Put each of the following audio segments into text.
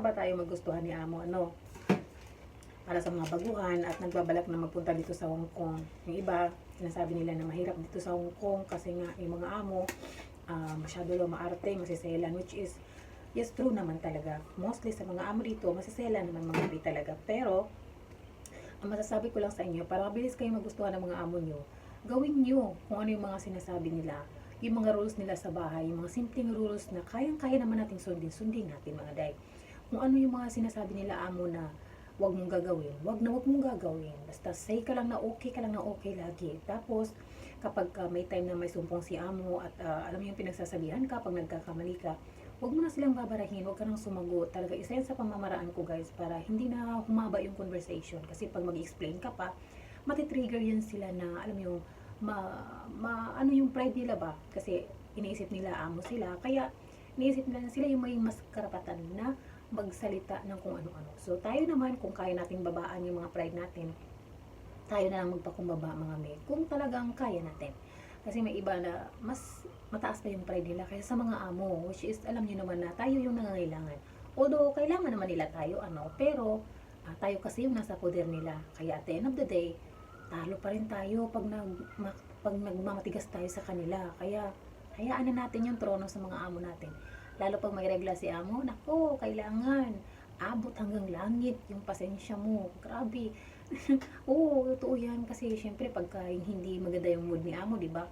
ba tayo magustuhan ni Amo? Ano? Para sa mga baguhan at nagbabalak na magpunta dito sa Hong Kong. Yung iba, sinasabi nila na mahirap dito sa Hong Kong kasi nga yung mga amo, ah, masyado daw maarte, masiselan, which is, yes, true naman talaga. Mostly sa mga amo dito, masiselan naman mga bi talaga. Pero, ang masasabi ko lang sa inyo, para mabilis kayo magustuhan ng mga amo nyo, gawin nyo kung ano yung mga sinasabi nila, yung mga rules nila sa bahay, yung mga simpleng rules na kayang-kaya naman natin sundin, sundin natin mga day. Kung ano yung mga sinasabi nila amo na wag mong gagawin, wag na wag mong gagawin. Basta say ka lang na okay ka lang na okay lagi. Tapos, kapag ka may time na may sumpong si amo at ah, alam mo yung pinagsasabihan ka pag nagkakamali ka, wag mo na silang babarahin, wag ka nang sumagot. Talaga, isa yan sa pamamaraan ko guys para hindi na humaba yung conversation. Kasi pag mag-explain ka pa, matitrigger yan sila na, alam mo yung, ma, ma, ano yung pride nila ba? Kasi iniisip nila amo sila. Kaya, iniisip nila na sila yung may mas karapatan na magsalita ng kung ano-ano. So, tayo naman, kung kaya nating babaan yung mga pride natin, tayo na lang magpakumbaba mga may, kung talagang kaya natin. Kasi may iba na mas mataas pa yung pride nila kaysa sa mga amo, which is, alam niyo naman na tayo yung nangangailangan. Although, kailangan naman nila tayo, ano, pero, ah, tayo kasi yung nasa poder nila. Kaya at the end of the day, talo pa rin tayo pag, nag, ma- pag nagmamatigas tayo sa kanila. Kaya, hayaan na natin yung trono sa mga amo natin. Lalo pag may regla si amo, nako, kailangan abot hanggang langit yung pasensya mo. Grabe. Oo, totoo yan. Kasi syempre pagka hindi maganda yung mood ni amo, di ba?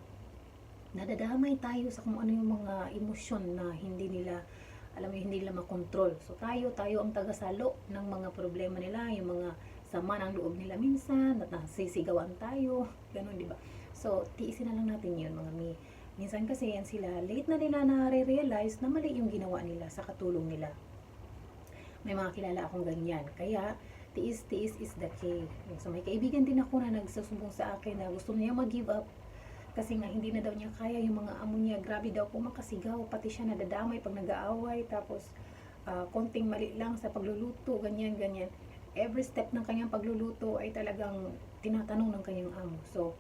Nadadamay tayo sa kung ano yung mga emosyon na hindi nila alam mo, hindi nila makontrol. So tayo, tayo ang tagasalo ng mga problema nila, yung mga sama ng loob nila minsan, at nasisigawan tayo, ganun, di ba? So, tiisin na lang natin yun, mga mi. Minsan kasi yan sila, late na nila na-realize na mali yung ginawa nila sa katulong nila. May mga kilala akong ganyan. Kaya, tiis-tiis is the key. So, may kaibigan din ako na nagsusumbong sa akin na gusto niya mag-give up kasi nga hindi na daw niya kaya yung mga amo niya. Grabe daw po makasigaw. Pati siya nadadamay pag nag-aaway. Tapos, ah, konting mali lang sa pagluluto, ganyan, ganyan. Every step ng kanyang pagluluto ay talagang tinatanong ng kanyang amo. So,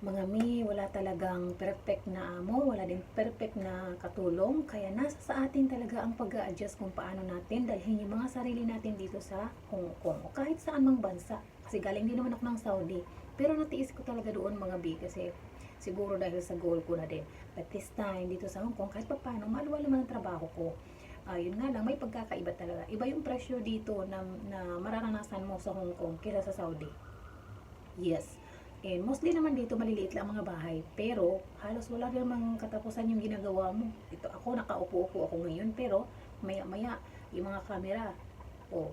mga mi, wala talagang perfect na amo, wala din perfect na katulong, kaya nasa sa atin talaga ang pag adjust kung paano natin dalhin yung mga sarili natin dito sa Hong Kong o kahit saan mang bansa. Kasi galing din naman ako ng Saudi. Pero natiis ko talaga doon mga bi kasi siguro dahil sa goal ko na din. But this time, dito sa Hong Kong, kahit pa paano, maluwal naman ang trabaho ko. Ayun nga lang, may pagkakaiba talaga. Iba yung pressure dito na, na mararanasan mo sa Hong Kong kaysa sa Saudi. Yes. And mostly naman dito maliliit lang mga bahay. Pero halos wala namang katapusan yung ginagawa mo. Ito ako nakaupo-upo ako ngayon pero maya-maya yung mga camera o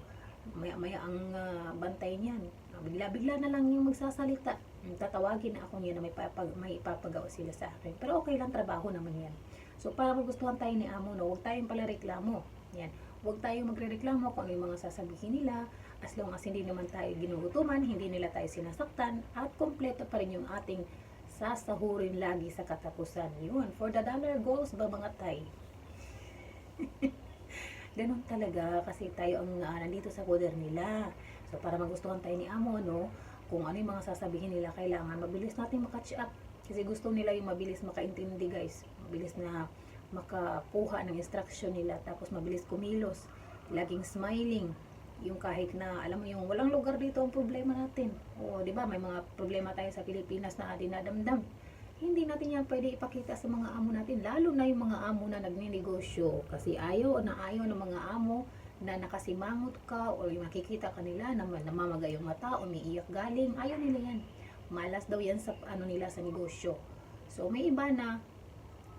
maya-maya ang ah, bantay niyan. Bigla-bigla na lang yung magsasalita. Tatawagin na ako niya na may, papag, may ipapagawa sila sa akin. Pero okay lang, trabaho naman yan. So para magustuhan tayo ni Amo, no, huwag tayong pala reklamo. Yan. Huwag tayong magre-reklamo kung ano yung mga sasabihin nila. As long as hindi naman tayo ginugutuman, hindi nila tayo sinasaktan, at kompleto pa rin yung ating sasahurin lagi sa katapusan. Yun, for the dollar goals ba mga tay? Ganun talaga kasi tayo ang ah, nandito sa poder nila. So para magustuhan tayo ni Amo, no, kung ano yung mga sasabihin nila, kailangan mabilis natin makatch up. Kasi gusto nila yung mabilis makaintindi guys. Mabilis na makakuha ng instruction nila tapos mabilis kumilos. Laging smiling. Yung kahit na, alam mo yung walang lugar dito ang problema natin. O, di ba, may mga problema tayo sa Pilipinas na dinadamdam. Hindi natin yan pwede ipakita sa mga amo natin, lalo na yung mga amo na nagninegosyo. Kasi ayaw na ayaw ng mga amo na nakasimangot ka o yung makikita kanila na namamagay yung mata, umiiyak galing. Ayaw nila yan. Malas daw yan sa ano nila sa negosyo. So may iba na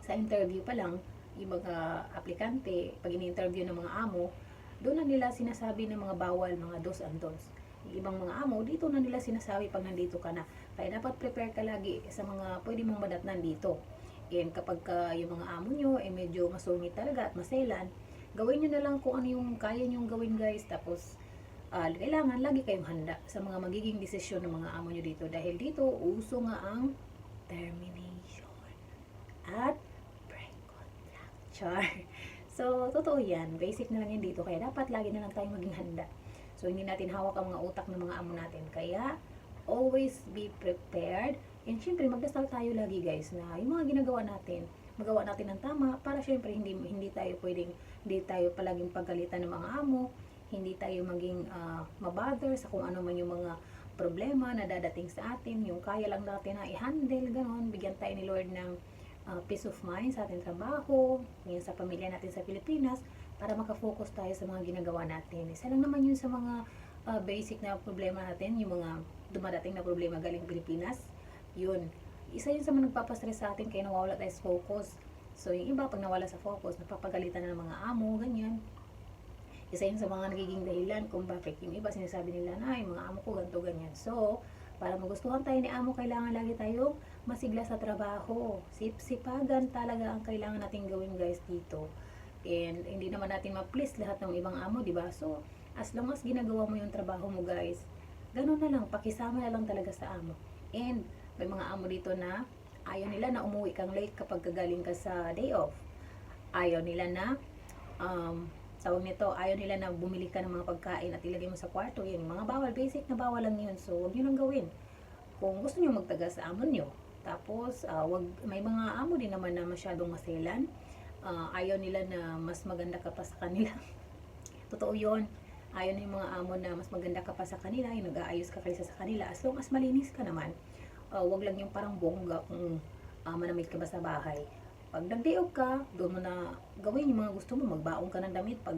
sa interview pa lang, yung mga aplikante, pag ini-interview ng mga amo, doon na nila sinasabi ng mga bawal, mga dos and don'ts. Yung ibang mga amo, dito na nila sinasabi pag nandito ka na. Kaya dapat prepare ka lagi sa mga pwede mong madatnan dito. And kapag ka yung mga amo nyo ay medyo masungit talaga at maselan, gawin nyo na lang kung ano yung kaya nyong gawin guys. Tapos, ah, kailangan lagi kayong handa sa mga magiging desisyon ng mga amo nyo dito. Dahil dito, uso nga ang termination at break contract. Char. So, totoo yan. Basic na lang yan dito. Kaya dapat lagi na lang tayong maging handa. So, hindi natin hawak ang mga utak ng mga amo natin. Kaya, always be prepared. And syempre, magdasal tayo lagi guys na yung mga ginagawa natin, magawa natin ng tama para syempre hindi hindi tayo pwedeng hindi tayo palaging pagalitan ng mga amo, hindi tayo maging ah, mabother sa kung ano man yung mga problema na dadating sa atin, yung kaya lang natin na i-handle, ganon, bigyan tayo ni Lord ng ah, peace of mind sa ating trabaho, ngayon sa pamilya natin sa Pilipinas, para makafocus tayo sa mga ginagawa natin. Isa lang naman yun sa mga ah, basic na problema natin, yung mga dumadating na problema galing Pilipinas, yun. Isa yun sa mga nagpapastress sa atin kaya nawawala tayo sa focus. So, yung iba, pag nawala sa focus, napapagalitan na ng mga amo, ganyan. Isa yun sa mga nagiging dahilan kung bakit yung iba sinasabi nila na, ay, mga amo ko, ganito, ganyan. So, para magustuhan tayo ni amo, kailangan lagi tayong masigla sa trabaho. Sip-sipagan talaga ang kailangan natin gawin guys dito. And hindi naman natin ma-please lahat ng ibang amo, di ba? So, as long as ginagawa mo yung trabaho mo guys, ganun na lang, pakisama na lang talaga sa amo. And may mga amo dito na ayaw nila na umuwi kang late kapag gagaling ka sa day off. Ayaw nila na um, tawag nito, ayaw nila na bumili ka ng mga pagkain at ilagay mo sa kwarto. Yun, mga bawal, basic na bawal lang yun. So, huwag nyo nang gawin. Kung gusto nyo magtaga sa amo nyo. Tapos, ah, wag, may mga amo din naman na masyadong maselan. Ah, ayaw nila na mas maganda ka pa sa kanila. Totoo yun. Ayaw na yung mga amo na mas maganda ka pa sa kanila, yung nag-aayos ka kaysa sa kanila. As long as malinis ka naman, uh, wag lang yung parang bongga kung uh, manamit ka ba sa bahay. Pag nag-day-off ka, doon mo na gawin yung mga gusto mo, magbaong ka ng damit pag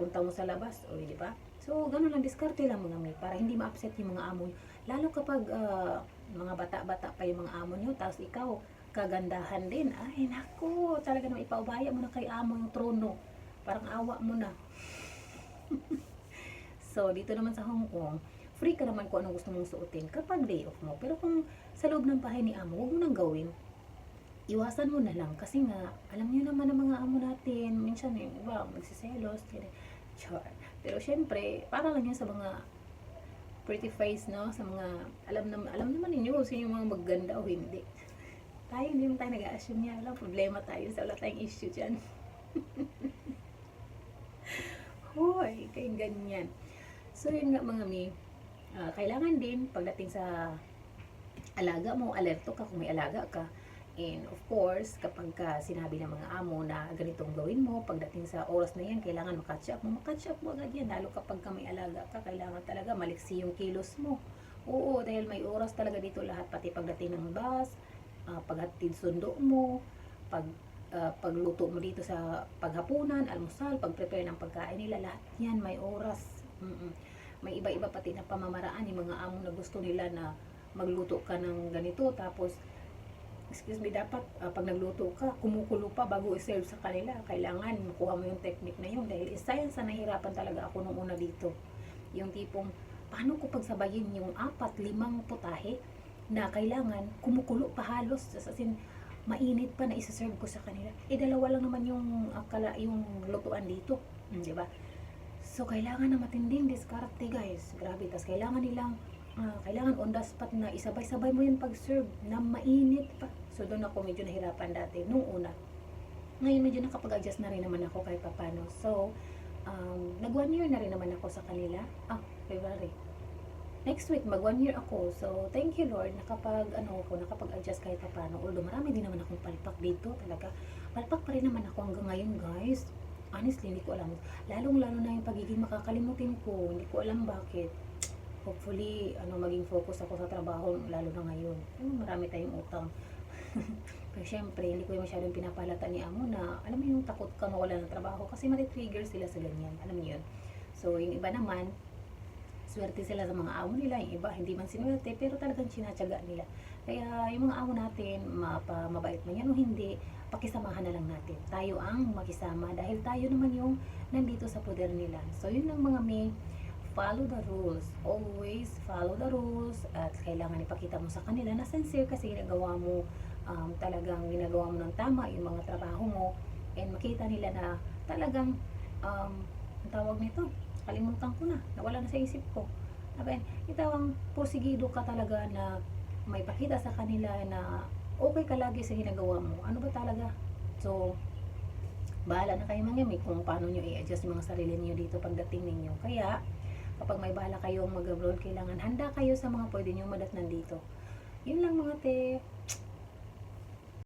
punta mo sa labas, o di ba? So, ganun lang, diskarte lang mga may, para hindi ma-upset yung mga amo. Lalo kapag uh, mga bata-bata pa yung mga amo nyo, tapos ikaw, kagandahan din. Ay, naku, talaga naman ipaubaya mo na kay amo yung trono. Parang awa mo na. so, dito naman sa Hong Kong, free ka naman kung anong gusto mong suotin kapag day off mo. Pero kung sa loob ng bahay ni amo, huwag mo nang gawin. Iwasan mo na lang. Kasi nga, alam niyo naman ang mga amo natin, minsan yung iba, magsiselos, ganyan. Char. Pero syempre, para lang yan sa mga pretty face, no? Sa mga, alam, na, alam naman ninyo kung sino yung mga maganda o hindi. Tayo, hindi naman tayo nag-assume niya. Wala problema tayo. Sa wala tayong issue dyan. Hoy, kayong ganyan. So, yun nga mga mi, ah, kailangan din pagdating sa alaga mo, alerto ka kung may alaga ka. And of course, kapag ka sinabi ng mga amo na ganitong gawin mo, pagdating sa oras na yan, kailangan makatch up mo. Makatch up mo agad yan. Lalo kapag ka may alaga ka, kailangan talaga maliksi yung kilos mo. Oo, dahil may oras talaga dito lahat, pati pagdating ng bus, ah, paghatid sundo mo, pag ah, pagluto mo dito sa paghapunan, almusal, pag-prepare ng pagkain nila, lahat yan may oras. Mm-mm. May iba-iba pati na pamamaraan yung mga amo na gusto nila na magluto ka ng ganito, tapos excuse me, dapat ah, pag nagluto ka, kumukulo pa bago i-serve sa kanila. Kailangan makuha mo yung technique na yun. Dahil isa yan nahirapan talaga ako nung una dito. Yung tipong, paano ko pagsabayin yung apat, limang putahe na kailangan kumukulo pa halos. As in, mainit pa na isa-serve ko sa kanila. Eh, dalawa lang naman yung, akala, yung lutuan dito. Hmm, di ba? So, kailangan na matinding diskarte, guys. Grabe. Tapos, kailangan nilang ah, kailangan on the spot na isabay-sabay mo yung pag-serve na mainit pa. So doon ako medyo nahirapan dati nung una. Ngayon medyo nakapag-adjust na rin naman ako kahit papano. So, um, nag one year na rin naman ako sa kanila. Ah, February. Next week, mag one year ako. So, thank you Lord, nakapag, ano ako, nakapag-adjust kahit papano. Although marami din naman akong palpak dito talaga. Palpak pa rin naman ako hanggang ngayon guys. Honestly, hindi ko alam. Lalong-lalo na yung pagiging makakalimutin ko. Hindi ko alam bakit hopefully ano maging focus ako sa trabaho lalo na ngayon. Ano, marami tayong utang. Pero syempre hindi ko yung masyadong pinapalata ni amo na alam mo yung takot ka mawala ng trabaho kasi matitrigger sila sa ganyan. Alam niyo yun? So yung iba naman swerte sila sa mga amo nila yung iba hindi man sinuwerte pero talagang sinatsaga nila. Kaya yung mga amo natin mapa, mabait man yan o hindi pakisamahan na lang natin. Tayo ang makisama dahil tayo naman yung nandito sa poder nila. So yun lang mga may follow the rules. Always follow the rules at kailangan ipakita mo sa kanila na sincere kasi ginagawa mo um, talagang ginagawa mo ng tama yung mga trabaho mo. And makita nila na talagang um, ang tawag nito kalimutan ko na nawala na sa isip ko. Sabi, itawang porsigido ka talaga na may pakita sa kanila na okay ka lagi sa ginagawa mo. Ano ba talaga? So bahala na kayo mga may kung paano nyo i-adjust yung mga sarili niyo dito pagdating ninyo. Kaya kapag may bala kayong mag-abroad, kailangan handa kayo sa mga pwede nyo madatnan dito. Yun lang mga te.